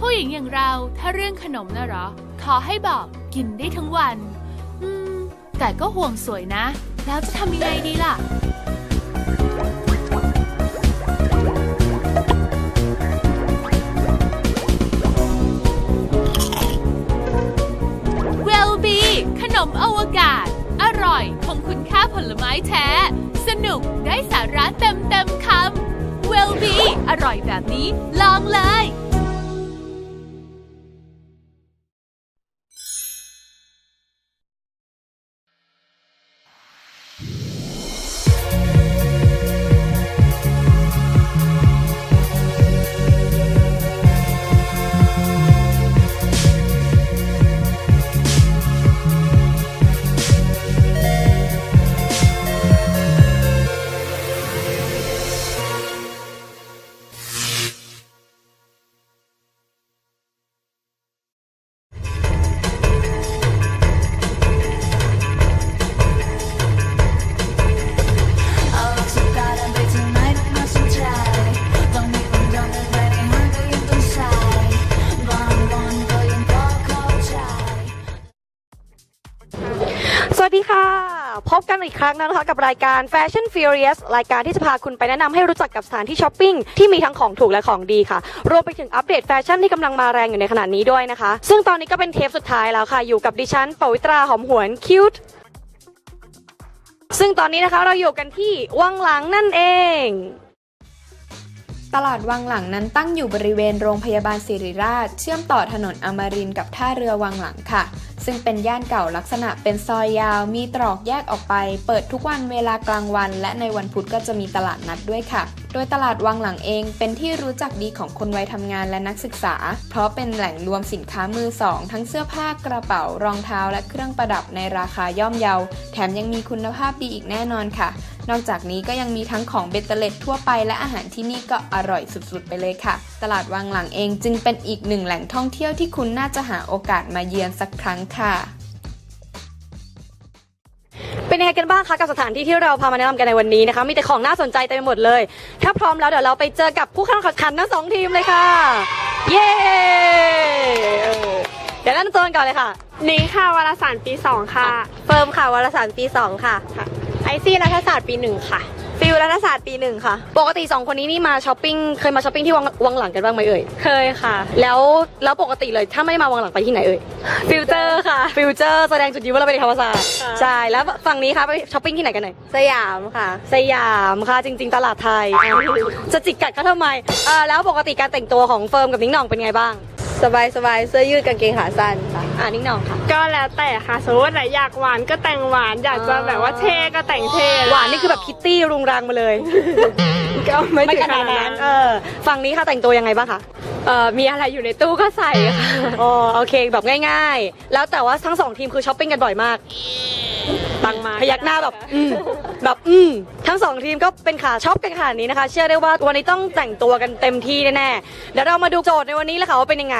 ผู้หญิงอย่างเราถ้าเรื่องขนมนะหรอ ขอให้บอกกินได้ทั้งวัน อืม แต่ก็ห่วงสวยนะ แล้วจะทำยังไงดีล่ะเวลบีขนมอวกาศ อร่อยคงคุณค่าผลไม้แท้ สนุกได้สาระเต็มเต็มคำเวลบีอร่อยแบบนี้ลองเลย พบกันอีกครั้งนะคะ กับรายการ Fashion Furious รายการที่จะพาคุณไปแนะนำให้รู้จักกับสถานที่ช้อปปิ้งที่มีทั้งของถูกและของดีค่ะ รวมไปถึงอัปเดตแฟชั่นที่กำลังมาแรงอยู่ในขณะนี้ด้วยนะคะ ซึ่งตอนนี้ก็เป็นเทปสุดท้ายแล้วค่ะ อยู่กับดิฉันปวิตราหอมหวนคิวต์ซึ่งตอนนี้นะคะเราอยู่กันที่วังหลังนั่นเอง ตลาดวังหลังนั้นตั้งอยู่บริเวณโรงพยาบาลศิริราช เชื่อมต่อถนนอมรินกับท่าเรือวังหลังค่ะ ซึ่งเป็นย่านเก่าลักษณะเป็นซอยยาว มีตรอกแยกออกไป เปิดทุกวันเวลากลางวัน และในวันพุธก็จะมีตลาดนัดด้วยค่ะ โดยตลาดวังหลังเองเป็นที่รู้จักดีของคนวัยทำงานและนักศึกษา เพราะเป็นแหล่งรวมสินค้ามือสอง ทั้งเสื้อผ้ากระเป๋ารองเท้า และเครื่องประดับในราคาย่อมเยา แถมยังมีคุณภาพดีอีกแน่นอนค่ะ นอกจากนี้ก็ยังมีทั้งของเบตเตอร์เล็ดทั่วไปและอาหารที่นี่ก็อร่อยสุดๆไปเลยค่ะ ตลาดวังหลังเองจึงเป็นอีกหนึ่งแหล่งท่องเที่ยวที่คุณน่าจะหาโอกาสมาเยือนสักครั้งค่ะเป็นยังไงกันบ้างคะกับสถานที่ที่เราพามาแนะนำกันในวันนี้นะคะ มีแต่ของน่าสนใจเต็มไปหมดเลย ถ้าพร้อมแล้วเดี๋ยวเราไปเจอกับผู้เข้าแข่งขันทั้งสองทีมเลยค่ะ เย้เออเดี๋ยวแนะนำตัวกันก่อนเลยค่ะ นิ้งค่ะวารสารปี2ค่ะ เฟิร์มค่ะวารสารปี2ค่ะ ไอซี่รัฐศาสตร์ปี1ค่ะ ฟิลรัฐศาสตร์ปีหนึ่งค่ะ ปกติ 2 คนนี้นี่มาช้อปปิ้งเคยมาช้อปปิ้งที่วังวังหลังกันบ้างไหมเอ่ย เคยค่ะ แล้วแล้วปกติเลยถ้าไม่มาวังหลังไปที่ไหนเอ่ย ฟิลเตอร์ค่ะ ฟิวเจอร์แสดงจุดยืนว่าเราเป็นเด็กธรรมศาสตร์ค่ะ ใช่แล้วฝั่งนี้คะไปช้อปปิ้งที่ไหนกันหน่อย สยามค่ะ สยามค่ะจริง ๆ ตลาดไทยอะจะจิกกัดเขาทำไมอ่าแล้วปกติการแต่งตัวของเฟิร์มกับนิ้งหน่องเป็นไงบ้าง สบายสบายๆเสื้อยืดกางเกงขาสั้นค่ะอ่านิ้งหน่องค่ะ ก็แล้วแต่ค่ะสมมติว่าไหนอยากหวานก็แต่งหวานอยากจะแบบว่าเท่ก็แต่งเท่หวานนี่คือแบบคิตตี้รุงรังมาเลย ก็ไม่ไม่ถึงขขนานาดดนั้นั้นนเออฝั่งนี้ค่ะแต่งตัวยังไงบ้างคะเอ่อมีอะไรอยู่ในตู้ก็ใส่ค่ะอ๋อโอเคแบบง่าย ๆ แล้วแต่ว่าทั้งสองทีมคือช้อปปิ้งกันบ่อยมากบางมาพยักหน้าแบบอืมแบบอืมทั้งสองทีมก็เป็นขาช็อปกันขนาดนี้นะคะ เชื่อได้ว่าวันนี้ต้องแต่งตัวกันเต็มที่แน่ๆเดี๋ยวเรามาดูโจทย์ในวันนี้แล้วค่ะว่าเป็นยังไง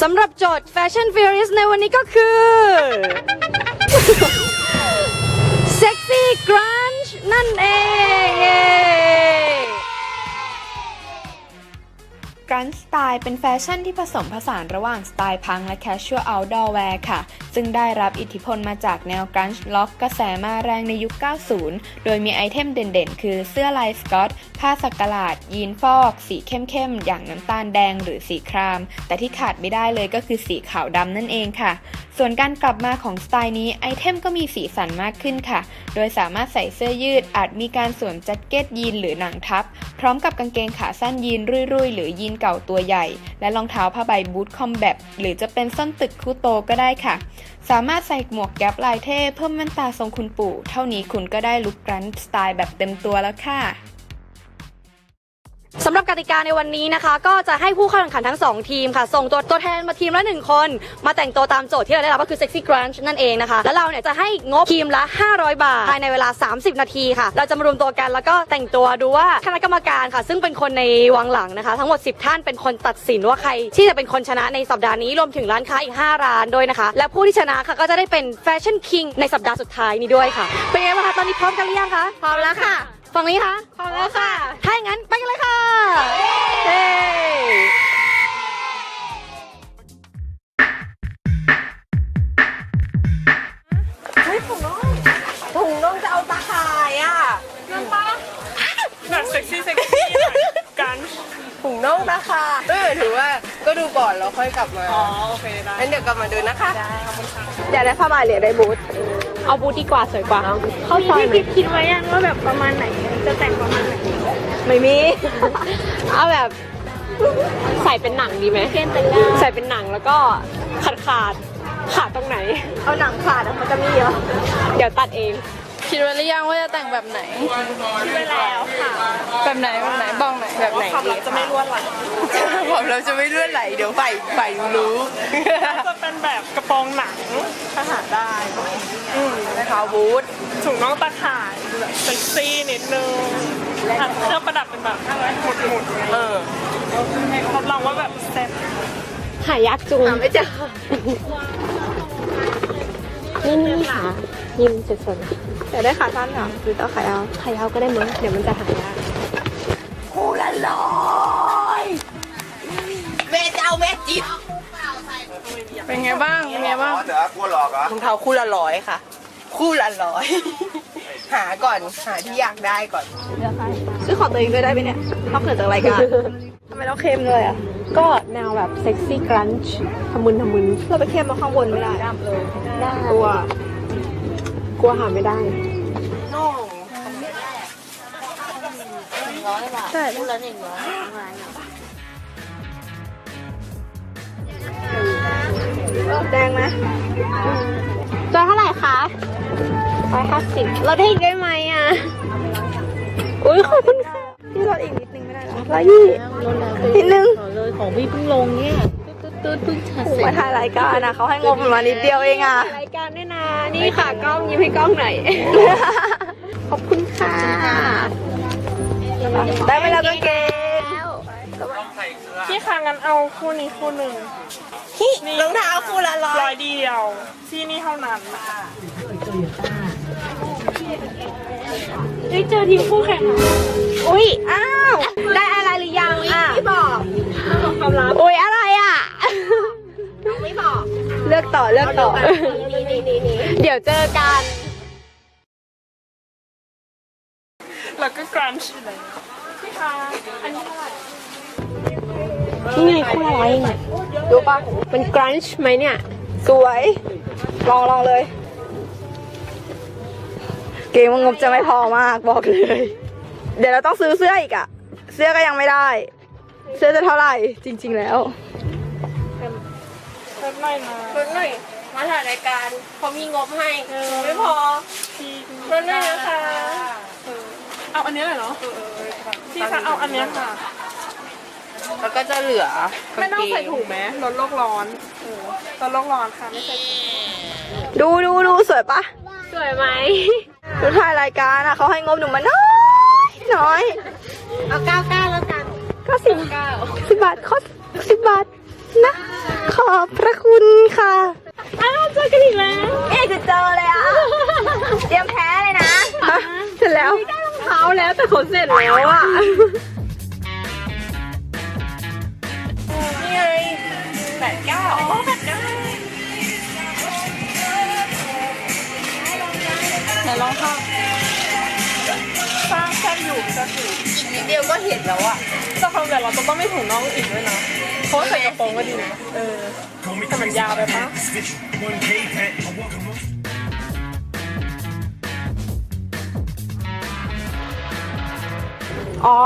สำหรับโจทย์ Fashion Furious ในวันนี้ก็คือ Sexy Grunge นั่นเอง รันสไตล์เป็นแฟชั่นที่ผสมผสานระหว่างสไตล์พังและแคชชวลเอาท์ดอร์แวร์ค่ะ ซึ่งได้รับอิทธิพลมาจากแนวกรันช์ล็อกกระแสมาแรงในยุค 90 โดยมีไอเทมเด่นๆ คือเสื้อลายสกอต ผ้าสักหลาด ยีนฟอก สีเข้มๆ อย่างน้ำตาลแดงหรือสีคราม แต่ที่ขาดไม่ได้เลยก็คือสีขาวดำนั่นเองค่ะ ส่วนการกลับมาของสไตล์นี้ไอเทมก็มีสีสันมากขึ้นค่ะ โดยสามารถใส่เสื้อยืดอาจมีการสวมแจ็คเก็ตยีนหรือหนังทับ พร้อมกับกางเกงขาสั้นยีนรุ่ยๆ หรือยีนเก่าตัวใหญ่ และรองเท้าผ้าใบบูทคอมแบทหรือจะเป็นส้นตึกคู่โตก็ได้ค่ะ สามารถใส่หมวกแก๊ปลายเท่เพิ่มแว่นตาทรงคุณปู่ เท่านี้คุณก็ได้ลุคกรันสไตล์แบบเต็มตัวแล้วค่ะ สำหรับกติกาในวันนี้นะคะ ก็จะให้ผู้เข้าแข่งขันทั้ง 2 ทีมค่ะ ส่งตัวตัวแทนมาทีมละ 1 คน มาแต่งตัวตามโจทย์ที่เราได้รับก็คือ Sexy Crunch นั่นเองนะคะ แล้วเราเนี่ยจะให้งบทีมละ 500 บาท ภายในเวลา 30 นาทีค่ะ เราจะมารวมตัวกันแล้วก็แต่งตัวดูว่าคณะกรรมการค่ะ ซึ่งเป็นคนในวังหลังนะคะ ทั้งหมด 10 ท่านเป็นคนตัดสินว่าใคร ที่จะเป็นคนชนะในสัปดาห์นี้รวมถึงร้านค้าอีก 5 ร้านด้วยนะคะ และผู้ที่ชนะค่ะก็จะได้เป็น Fashion King ในสัปดาห์สุดท้ายนี้ด้วยค่ะเป็นไงบ้างคะตอนนี้พร้อมกันหรือยังคะพร้อมแล้วค่ะ ฝั่งนี้คะพร้อมแล้วค่ะ ถ้าอย่างนั้นไปกันเลยค่ะเฮ้ยถุงน่องถุงน่องจะเอาตาข่ายอะนั่นปะแบบเซ็กซี่เซ็กซี่กันถุงน่องตาข่ายเออถือว่าก็ดูก่อนแล้วค่อยกลับมาอ๋อโอเคได้งั้นเดี๋ยวกลับมาดูนะคะ ได้ขอบคุณค่ะอยาได้ผ้าใบหลือได้บูทเอาบูทดีกว่าสวยกว่า เข้าซอยไหมคิดไว้ยังว่าแบบประมาณไหน จะแต่งประมาณไหนไม่มี เอาแบบใส่เป็นหนังดีไหมใส่เป็นหนังแล้วก็ขาดขาดขาดตรงไหน เอาหนังขาดอะมันจะมีเหรอเดี๋ยวตัดเอง คิดไว้หรือยังว่าจะแต่งแบบไหนคิดไว้แล้วค่ะ แบบไหนแบบไหนบ้องไหนแบบไหนความดีลับจะไม่ล้วนหลังผมเราจะไม่เลื่อนไหลเดี๋ยวฝ่ายฝ่ายรู้จะเป็นแบบกระโปรงหนังทหารได้นะคะบูธ ถุงน่องตาข่ายแบบเซ็กซี่นิดนึงอะเครื่องประดับเป็นแบบหมุดหมุดเออรับรองว่าแบบแซ่บหายากจุงไม่เจอนี่นี่ค่ะ ยิ้มสวยอยากได้ขาสั้นเหรอหรือต้องขายาวๆใครเอาก็ได้มั้งเดี๋ยวมันจะหายากแม่เจ้าแม่จิบเป็นไงบ้างเป็นไงบ้าง เหรอกลัวหลอกเหรอรองเท้าคู่ละร้อยค่ะ คู่ละร้อย หาก่อนหาที่อยากได้ก่อน ซื้อของตัวเองด้วยได้ไหมเนี่ยนอกเหนือจากรายการ ทำไมเราเค็มเลยอะ ก็แนวแบบเซ็กซี่กรันช์ทะมุนทะมุนเราไปเค็มมาข้างบนไม่ได้ได้กลัว กลัวหาไม่ได้ใช่แดงไหม ตัวเท่าไหร่คะร้อยห้าสิบเราได้อีกได้ไหมอะ อุ้ยขอบคุณค่ะพี่ลดอีกนิดนึงไม่ได้หรอร้อยยี่นิดนึงเลยของพี่เพิ่งลงเนี่ยตืดตืดเพิ่งชัดโอ้เสร็มาจถ่ายรายการนะเขาให้งบประมาณนิดเดียวเองอะรายการด้วยนะนี่ค่ะกล้องยิ้มให้กล้องหน่อยขอบคุณค่ะได้ไหมแล้วกางเกง พี่คะงั้นเอาคู่นี้คู่หนึ่งรองเท้าคู่ละร้อยร้อยเดียว ที่นี่เท่านั้นได้เจอทีมคู่แข่งเหรออุ้ยอ้าว ได้อะไรหรือยังอะไม่บอกความลับอุ้ยอะไรอะ ไม่บอกเลือกต่อเลือกต่อเดี๋ยวเจอกัน แล้วก็กรันช์เลย อยเองอะดูปะมันกรันช์ไหมเนี่ย สวย ลองลองเลย เกมว่างบจะไม่พอมากบอกเลย เดี๋ยวเราต้องซื้อเสื้ออีกอะเสื้อก็ยังไม่ได้ เสื้อจะเท่าไหร่ จริง ๆ แล้วเพิ่มหน่อยนะเพิ่งหน่อยมาถ่ายรายการเขามีงบให้ไม่พอพี่เพิ่งหน่อยนะคะ เอาอันนี้เลยเหรอพี่คะเอาอันเนี้ยค่ะ แล้วก็จะเหลือไม่ต้องใส่ถุงไหมลดโลกร้อนเออลดโลกร้อนค่ะไม่ใส่ถุงดูดูดูสวยปะสวยไหมดูถ่ายรายการอะเขาให้งบหนูมาน้อยน้อยเอาเก้าเก้าแล้วกันก็สิบสิบบาทขอสิบบาทนะ ขอบพระคุณค่ะอ้าวเจอกันอีกแล้วเอ๊ะคือเจอเลยอะเตรียมแพ้เลยนะเสร็จแล้วเท้าแล้วแต่เขาเสร็จแล้วอะ ไงแปดเก้าอ๋อแปดเก้าไหนลองเข้าสร้างแค่อยู่จะถืออีกนิดเดียวก็เห็นแล้วอะแต่ความแต่เราจะต้องไม่ถุงน้องอีกด้วยนะเพราะใส่กระโปรงก็ดีนะเออแต่มันยาวไปปะอ๋อ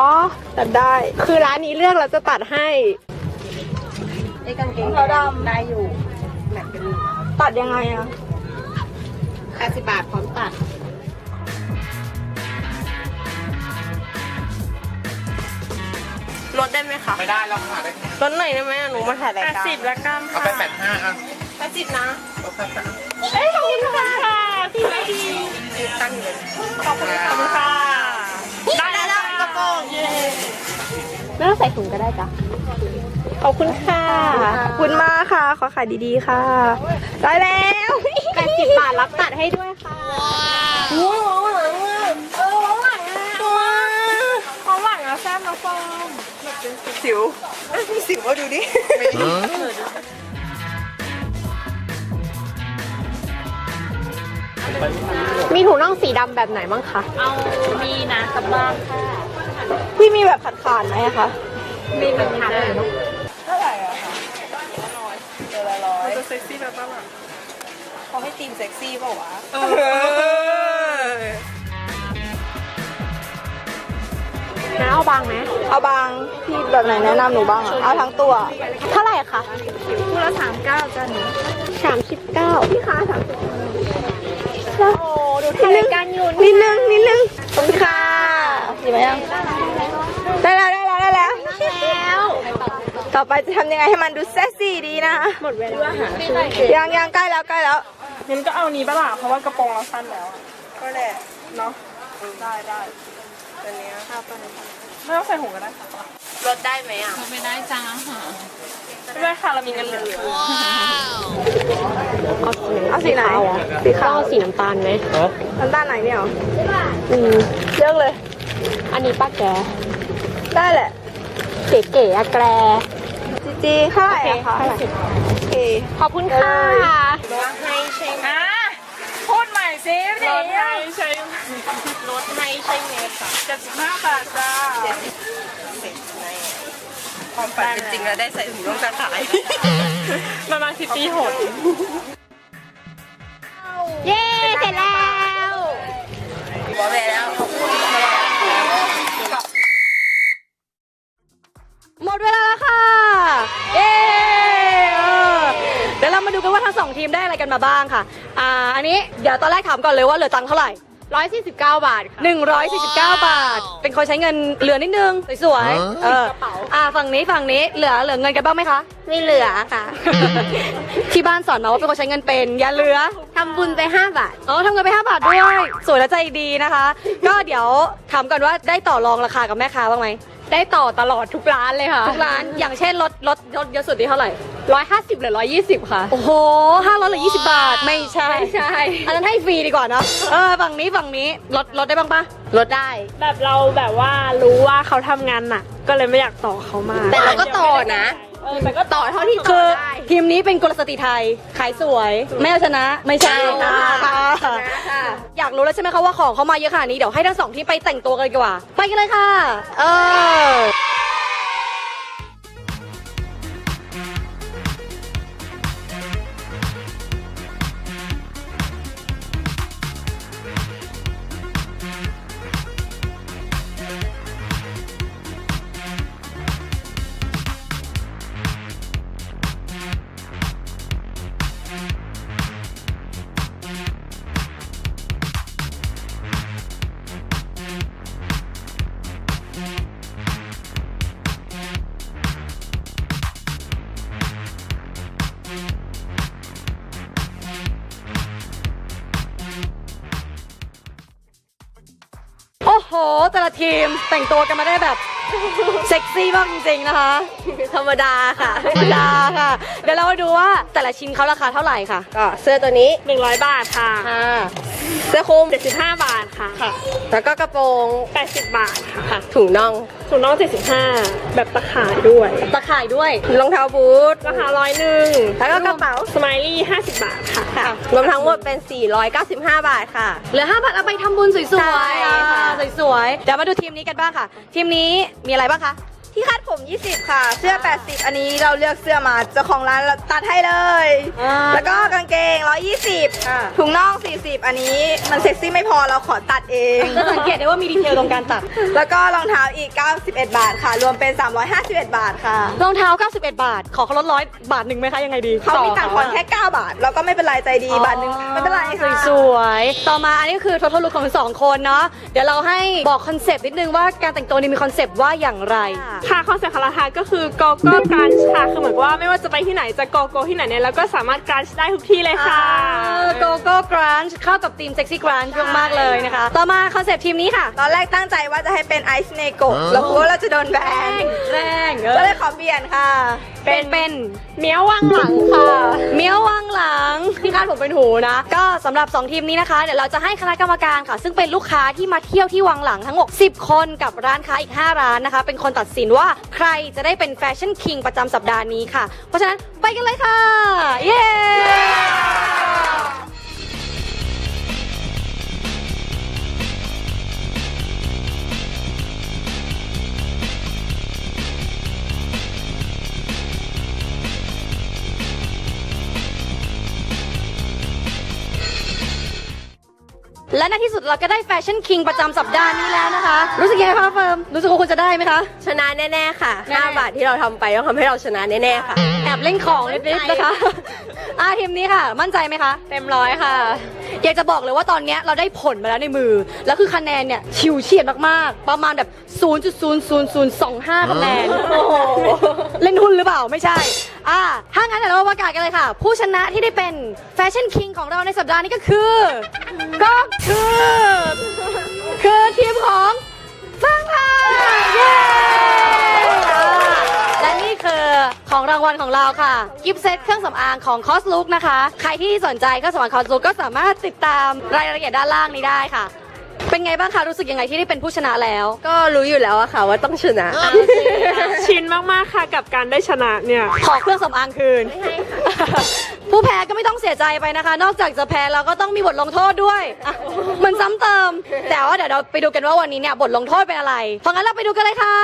ตัดได้ คือร้านนี้เลือกแล้วจะตัดให้ เราดำ ได้อยู่ตัดยังไงอะ80บาทพร้อมตัด ลดได้ไหมคะไม่ได้แล้วค่ะได้ลดหน่อยได้ไหมหนูมาถ่ายรายการ80ละกันเอาค่ะไปแปดห้าอะแปดสิบนะเอาไปแปดเอ้ยขอบคุณค่ะพี่ไม่ดีตั้งอยู่เลยขอบคุณขอบคุณค่ะ ได้แล้วกระโปรงเย้ ไม่ต้องใส่ถุงก็ได้จ้ะ ขอบคุณค่ะขอบคุณมากค่ะ ขอขายดีๆค่ะได้แล้ว80บาทรับตัดให้ด้วยค่ะว้าวหลังอะเออหลังอะว้าของหลังอะแซ่บนะฟอมสิวมีสิวว่าดูดิมีถุงน่องสีดำแบบไหนบ้างคะ เอามีนะกลับบ้านค่ะ พี่มีแบบขาดๆไหมอะคะมีเป็นพันเลยเท่าไหร่อะคะเจอละร้อยจะเซ็กซี่แบบตลอดเขาให้ทีมเซ็กซี่เปล่าวะน้าเอาบางไหมเอาบางพี่แบบไหนแนะนำหนูบ้างอะเอาทั้งตัว เท่าไหร่คะคู่ละสามเก้าจ้าหนูสามสิบเก้าพี่คะสามสิบโอ้ดูทายการอยู่นิดนึงนิดนึงขอบคุณค่ะ หยิบมายัง ได้แล้วได้แล้วได้แล้วแล้ว ต่อไปจะทำยังไงให้มันดูเซ็กซี่ดีนะ หมดเวลายังยังใกล้แล้วใกล้แล้ว งั้นก็เอานี้ปะล่ะเพราะว่ากระโปรงเราสั้นแล้ว ก็แหละเนาะ ได้ได้ตัวเนี้ยไม่ต้องใส่หูก็ได้ค่ะลดได้ไหมอะไม่ได้จ้าไม่ได้ค่ะเรามีเงินเหลือเอาสีไหนสีขาวสีน้ำตาลไหมน้ำตาลไหนเนี่ยหรออืมเลือกเลย อันนี้ป้าแก ได้แหละ เก๋ๆอะแกรจีจีเท่าไหร่อะคะโอเค ขอบคุณค่ะลดให้ใช่ไหมพูดใหม่สิลดให้ใช่ลดให้ใช่ไหมค่ะเจ็ดสิบห้าบาทจ้าเจ็ดสิบสิบในความฝันเป็นจริงแล้วได้ใส่ถุงน่องจะขายมามาคิตตี้โหด เย้ มได้อะไรกันมาบ้างค่ะ อ่า อันนี้เดี๋ยวตอนแรกถามก่อนเลยว่าเหลือตังค์เท่าไหร่ 149 บาทค่ะ 149 บาท เป็นคนใช้เงินเหลือนิดนึง สวยๆ เออ อ่า ฝั่งนี้ฝั่งนี้เหลือเหลือเงินกันบ้างไหมคะ ไม่เหลือค่ะ ที่บ้านสอนมาว่าเป็นคนใช้เงินเป็น อย่าเหลือ ทำบุญไป 5 บาท อ๋อทำเงินไป 5 บาทด้วย สวยและใจดีนะคะ ก็เดี๋ยวถามก่อนว่าได้ต่อรองราคากับแม่ค้าบ้างไหมได้ต่อตลอดทุกร้านเลยค่ะ ทุกร้าน อย่างเช่นรถรถรถเยอะสุดที่เท่าไหร่ 150 หรือ 120 ค่ะ โอ้โหห้าร้อยหรือยี่สิบบาท ไม่ใช่ ไม่ใช่ อันนั้นให้ฟรีดีกว่าเนาะ เออ ฝั่งนี้ฝั่งนี้ ลดลดได้บ้างปะลดได้ แบบเราแบบว่ารู้ว่าเขาทำงานหนักก็เลยไม่อยากต่อเขามาแต่เราก็ต่อนะ เออแต่ก็ต่อเท่าที่คืต่ออได้ ทีมนี้เป็นกลสตรีไทย ขายสวย ไม่เอาชนะ ไม่ใช่ใช่ค่ะชนะค่ะ อยากรู้แล้วใช่ไหมคะว่าของเขามาเยอะขนาดนี้ เดี๋ยวให้ทั้งสองทีมไปแต่งตัวกันดีกว่า ไปกันเลยค่ะ เออ โอ้โห แต่ละทีมแต่งตัวกันมาได้แบบ เซ็กซี่มากจริงๆนะคะ ธรรมดาค่ะ ธรรมดาค่ะ เดี๋ยวเรามาดูว่าแต่ละชิ้นเขาราคาเท่าไหร่ค่ะ ก็เสื้อตัวนี้ 100 บาทค่ะ ค่ะ เสื้อคลุม75 บาทค่ะ แล้วก็กระโปรง80 บาทค่ะค่ะ ถุงน่องถุงน่อง 75 แบบตะข่ายด้วยตะข่ายด้วย รองเท้าบูทราคาร้อยหนึ่งแล้วก็กระเป๋า สไมลี่ 50 บาทค่ะ ค่ะ รวมทั้งหมดเป็น 495 บาทค่ะ เหลือ 5 บาทเอาไปทำบุญสวยใช่ๆอ่ค่ะาสวยๆเดี๋ยวมาดูทีมนี้กันบ้างค่ะ ทีมนี้มีอะไรบ้างคะ ที่คาดผม 20 ค่ะ เสื้อ 80 อันนี้เราเลือกเสื้อมาเจ้าของร้านตัดให้เลย อ่าแล้วก็กางเกง120ถุงน่อง 40 อันนี้มันเซ็กซี่ไม่พอเราขอตัดเอง จะสังเกตได้ว่ามีดีเทลตรงการตัด แล้วก็รองเท้าอีก 91 บาทค่ะ รวมเป็น 351 บาทค่ะรองเท้า 91 บาท ขอเขาลดร้อยบาทหนึ่งไหมคะยังไงดีเขามีต่างค์ผ่อนแค่ 9 บาท เราก็ไม่เป็นไรใจดีบาทหนึงไม่เป็นไรค่ะ สวยๆ ต่อมาอันนี้คือท o ท a l ลุคของสองคนเนาะ เดี๋ยวเราให้บอกคอนเซปต์นิดนึงว่าการแต่งตัวนี้มีคอนเซปต์ว่าอย่างไร ค่ะคอนเซ็ปต์ของราคาก็คือ go go crunch ค่ะคือเหมือนกับว่าไม่ว่าจะไปที่ไหนจะ go go ที่ไหนเนี่ยเราก็สามารถ crunch ได้ทุกที่เลยค่ะ โกโก้กรันช์เข้ากับทีมเซ็กซี่กรันช์มากๆเลยนะคะ ต่อมาคอนเซปต์ทีมนี้ค่ะ ตอนแรกตั้งใจว่าจะให้เป็นไอซ์เนโกะเรากลัวว่าเราจะโดนแบแรงนแรงเอก็อ เลยขอเปลี่ยนค่ะเป็นเป็นเมียววังหลังค่ะ เมียววางหลัง ที่คาดผมเป็นหูนะ ก็สำหรับ 2 ทีมนี้นะคะเดี๋ยวเราจะให้คณะกรรมการค่ะ ซึ่งเป็นลูกค้าที่มาเที่ยวที่วังหลังทั้งหมด10 คนกับร้านค้าอีก 5 ร้านนะคะ เป็นคนตัดสินว่าใครจะได้เป็นแฟชั่นคิงประจำสัปดาห์นี้ค่ะ เพราะฉะนั้นไปกันเลยค่ะ เย้ และในที่สุดเราก็ได้แฟชั่นคิงประจำสัปดาห์นี้แล้วนะคะ รู้สึกยังไงคะเฟิร์มรู้สึกว่าคุณจะได้ไหมคะ ชนะแน่ ๆ ค่ะ แน่ๆ5บาทที่เราทำไปต้องทำให้เราชนะแน่ ๆ ค่ะ แอบเล่นของนิดๆนะคะ อ่าทีมนี้ค่ะ มั่นใจไหมคะ เต็มร้อยค่ะ อยากจะบอกเลยว่าตอนเนี้ยเราได้ผลมาแล้วในมือ แล้วคือคะแนนเนี่ยชิวเฉียดมากๆ ประมาณแบบ 0.00025คะแนนโอ้โหเล่นหุ้นหรือเปล่าไม่ใช่ อ่าถ้างั้นเดี๋ยวเราประกาศกันเลยค่ะ ผู้ชนะที่ได้เป็นแฟชั่นคิงของเราในสัปดาห์นี้ก็คือ ก็คือ คือทีมของฟังค่ะเย้อ่และนี่คือของรางวัลของเราค่ะ กิฟต์เซตเครื่องสำอางของคอสลุกนะคะ ใครที่สนใจเครื่องสำอางคอสลุกก็สามารถติดตามรายละเอียดด้านล่างนี้ได้ค่ะ เป็นไงบ้างคะ รู้สึกยังไงที่ได้เป็นผู้ชนะแล้ว ก็รู้อยู่แล้วอะค่ะว่าต้องชนะ ชินมากๆค่ะกับการได้ชนะเนี่ย ขอเครื่องสำอางคืน ผู้แพ้ก็ไม่ต้องเสียใจไปนะคะ นอกจากจะแพ้เราก็ต้องมีบทลงโทษด้วยอะเหมันซ้ำเติม แต่ว่าเดี๋ยวเราไปดูกันว่าวันนี้เนี่ยบทลงโทษเป็นอะไร เพราะงั้นเราไปดูกันเลยค่ะ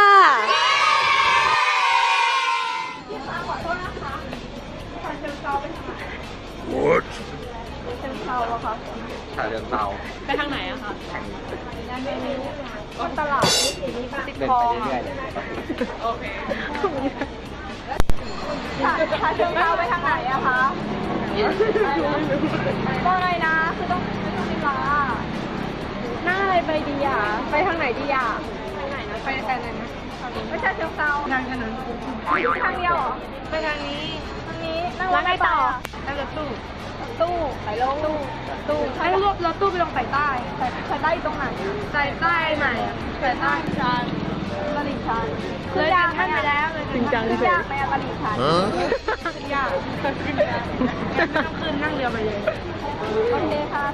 ถ่ายเรื่อ งเตาไปทางไหนอะคะเดินไปเรื่อยๆเลยโอเคพาเชิงเท้าไปทางไหนอะคะก็ไงนะคือต้องไม่ต้องเวลาหน้าอะไรไปดีอะไปทางไหนดีอะไปไหนนะไปแต่ไหนนะไม่ใช่เชิงเท้าทางถนนทางเดียวเหรอไปทางนี้ทางนี้นั่งรถไงต่อนั่งรถตู้ ตู้ไปลงตู้ตู้ให้รถรถตู้ไปลงสายใต้สายสายใต้อยู่ตรงไหนสายใต้ไหนสายใต้ชันตลิ่งชันเลยยางท่านไปแล้วเลยจริงจังเลยยางไปอะตลิ่งชันยากขึ้นแล้วไม่ต้องขึ้นนั่งเรือมาเลยโอเคค่ะ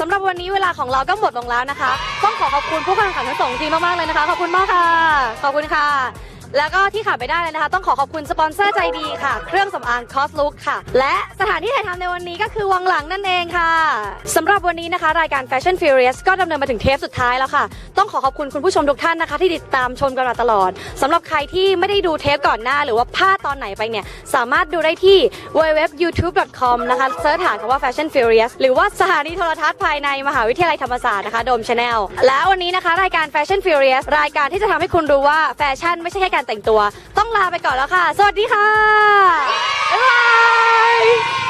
สำหรับวันนี้เวลาของเราก็หมดลงแล้วนะคะ ต้องขอขอบคุณผู้เข้าแข่งขันทั้งสองทีมมากๆเลยนะคะ ขอบคุณมากค่ะ ขอบคุณค่ะ แล้วก็ที่ขาดไปได้เลยนะคะ ต้องขอขอบคุณสปอนเซอร์ใจดีค่ะ เครื่องสำอางคอสลุกค่ะ และสถานที่ถ่ายทำในวันนี้ก็คือวังหลังนั่นเองค่ะสำหรับวันนี้นะคะ รายการ Fashion Furious ก็ดำเนินมาถึงเทปสุดท้ายแล้วค่ะ ต้องขอขอบคุณคุณผู้ชมทุกท่านนะคะ ที่ติดตามชมกันมาตลอดสำหรับใครที่ไม่ได้ดูเทปก่อนหน้า หรือว่าพลาดตอนไหนไปเนี่ย สามารถดูได้ที่ www.youtube.com นะคะเซิร์ชหาคำว่า Fashion Furious หรือว่าสถานีโทรทัศน์ภายในมหาวิทยาลัยธรรมศาสตร์นะคะโดมชาแนลแล้ววันนี้นะคะ รายการ Fashion Furious รายการที่จะทำให้คุณรู้ว่าแฟชั่นไม่ใช่แค่การแต่งตัว ต้องลาไปก่อนแล้วค่ะ สวัสดีค่ะบ๊ายบาย